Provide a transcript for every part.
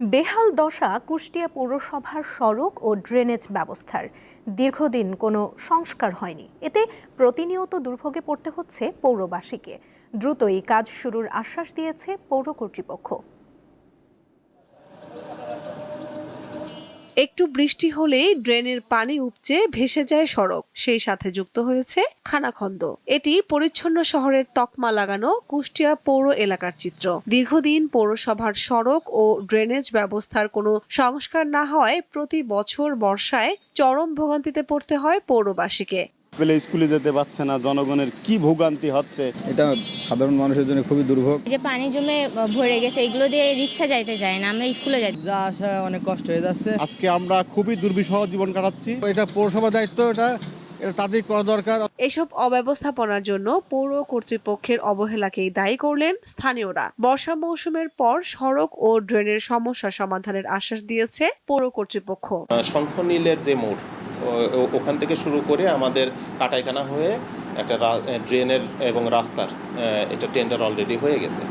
বেহাল দশা কুষ্টিয়া পৌরসভার সড়ক ও ড্রেনেজ ব্যবস্থার। দীর্ঘদিন কোনো সংস্কার হয়নি। এতে প্রতিনিয়ত দুর্ভোগে পড়তে হচ্ছে পৌরবাসীকে। দ্রুতই কাজ শুরুর আশ্বাস দিয়েছে পৌর কর্তৃপক্ষ। একটু বৃষ্টি হলেই ড্রেনের পানি উপচে ভেসে যায় সড়ক। সেই সাথে যুক্ত হয়েছে খানাখন্দ। এটি পরিচ্ছন্ন শহরের তকমা লাগানো কুষ্টিয়া পৌর এলাকার চিত্র। দীর্ঘদিন পৌরসভার সড়ক ও ড্রেনেজ ব্যবস্থার কোনো সংস্কার না হওয়ায় প্রতি বছর বর্ষায় চরম ভোগান্তিতে পড়তে হয় পৌরবাসীকে। পেলে স্কুলে যেতে পারছে না জনগণের কি ভোগান্তি হচ্ছে? এটা সাধারণ মানুষের জন্য খুবই দুর্ভোগ। যে পানি জমে ভরে গেছে এগুলো দিয়ে রিক্সা যাইতে যায় না আমরা স্কুলে যাই। যা আসা অনেক কষ্ট হয়ে যাচ্ছে। আজকে আমরা খুবই দুর্বিষহ জীবন কাটাচ্ছি। এটা পৌরসভা দায়িত্ব এটা তাদের করা দরকার। এসব অব্যবস্থাপনার জন্য পৌর কর্তৃপক্ষের অবহেলাকেই দায়ী করলেন স্থানীয়রা। বর্ষা মৌসুমের পর সড়ক ও ড্রেনের সমস্যা সমাধানের আশ্বাস দিয়েছে পৌর কর্তৃপক্ষ। শঙ্খনীলের যে মোড় ওখান থেকে শুরু করে আমাদের কাটাইখানা হয়ে একটা ড্রেনের এবং রাস্তার এটা টেন্ডার অলরেডি হয়ে গেছে।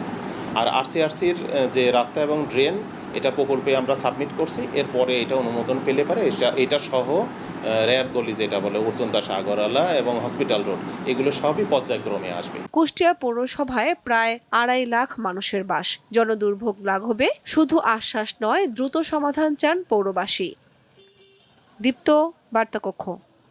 আর আরসিআরসির যে রাস্তা এবং ড্রেন, এটা প্রকল্পে আমরা সাবমিট করছি। এরপরে এটা অনুমোদন পেলে পারে এটা- এটা সহ র্যাব গলি যেটা বলে, অর্জুন দাস আগরওয়ালা এবং হসপিটাল রোড, এগুলো সবই পর্যায়ক্রমে আসবে। কুষ্টিয়া পৌরসভায় প্রায় আড়াই লাখ মানুষের বাস। জনদুর্ভোগ লাঘবে, শুধু আশ্বাস নয়, দ্রুত সমাধান চান পৌরবাসী। দীপ্ত বার্তাকক্ষ।